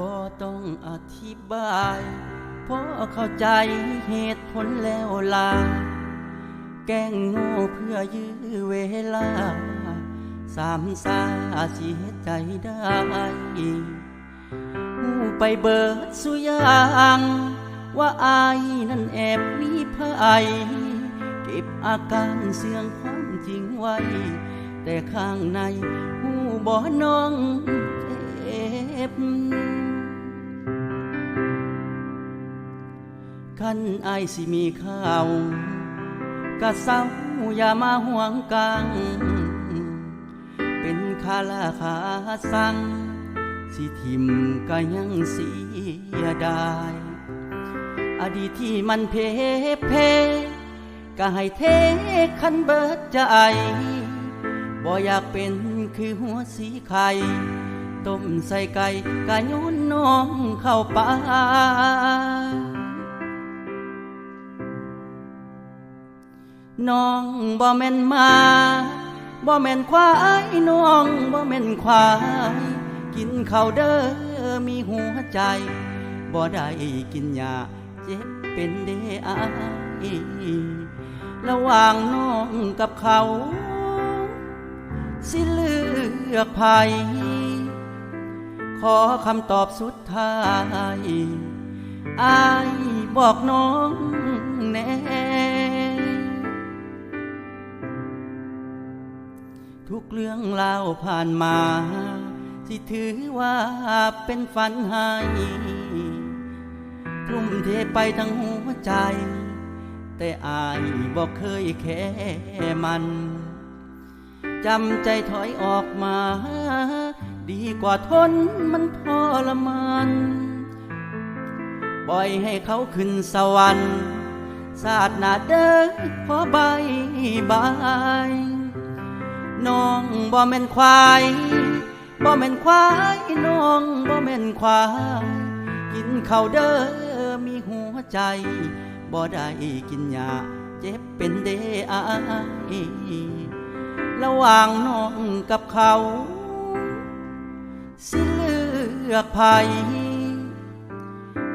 บ่ต้องอธิบายเพราะเข้าใจเหตุผลแล้วลา แกล้งโง่เพื่อยื้อเวลา สามสาเสียใจได้หูไปเบิดสุยางว่าอายนั่นแอบมีภัยเก็บอาการเสียงความจริงไว้ แต่ข้างในหูบ่น้อง คันไอสิมีข้าวกะเศร้าอย่ามาห่วงกัง เป็นคาลาขาสัง สิทิมก็ยังเสียดายอดีตที่มันเพเพก็ให้เทคันเบิดใจบ่อยากเป็นคือหัวสีไข่ต้มใส่ไก่กะโยนน้องเข้าป่า น้องบ่แม่นมาบ่แม่นควายน้องบ่แม่นควาย กินข้าวเด้อมีหัวใจบ่ได้กินยาเจ็บเป็นเด้อายระหว่างน้องกับเขา สิเลือกไผขอคำตอบสุดท้ายอายบอกน้องแน่ ทุกเรื่องราผ่านมา สิถือว่าเป็นฝันให้ทุ่มเทไปทั้งหัวใจ แต่อายบอกเคยแค่มันจำใจถอยออกมา ดีกว่าทนมันทรมานปล่อยให้เขาขึ้นสวรรค์สาดหน้าเด้อขอบบายน้ บ่แม่นควายบ่แม่นควายน้องบ่แม่นควาย กินข้าวเด้อมีหัวใจบ่ได้กินยาเจ็บเป็นเดอายระหว่างน้องกับเขาสิเลือกไผ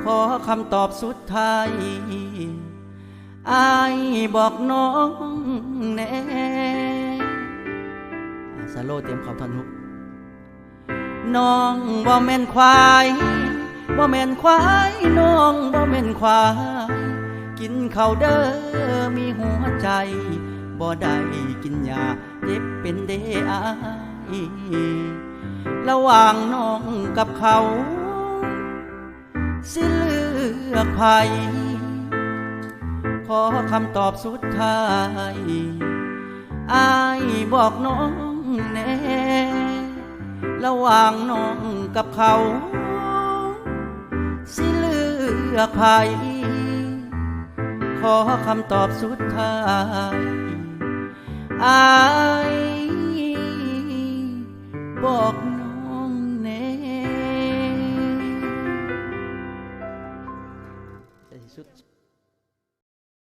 ขอคำตอบสุดท้ายอายบอกน้องแน่ สโลเตรียมเขาทันฮุกน้องบ่แม่นควายบ่แม่นควายน้องบ่แม่นควาย กินข้าวเด้อมีหัวใจบ่ได้กินยาเจ็บเป็นเดอายระหว่างน้องกับเขา สิเลือกไผขอคำตอบสุดท้ายอายบอกน้อง ระหว่างน้องกับเขา สิเลือกไผขอคำตอบสุดท้ายอายบอก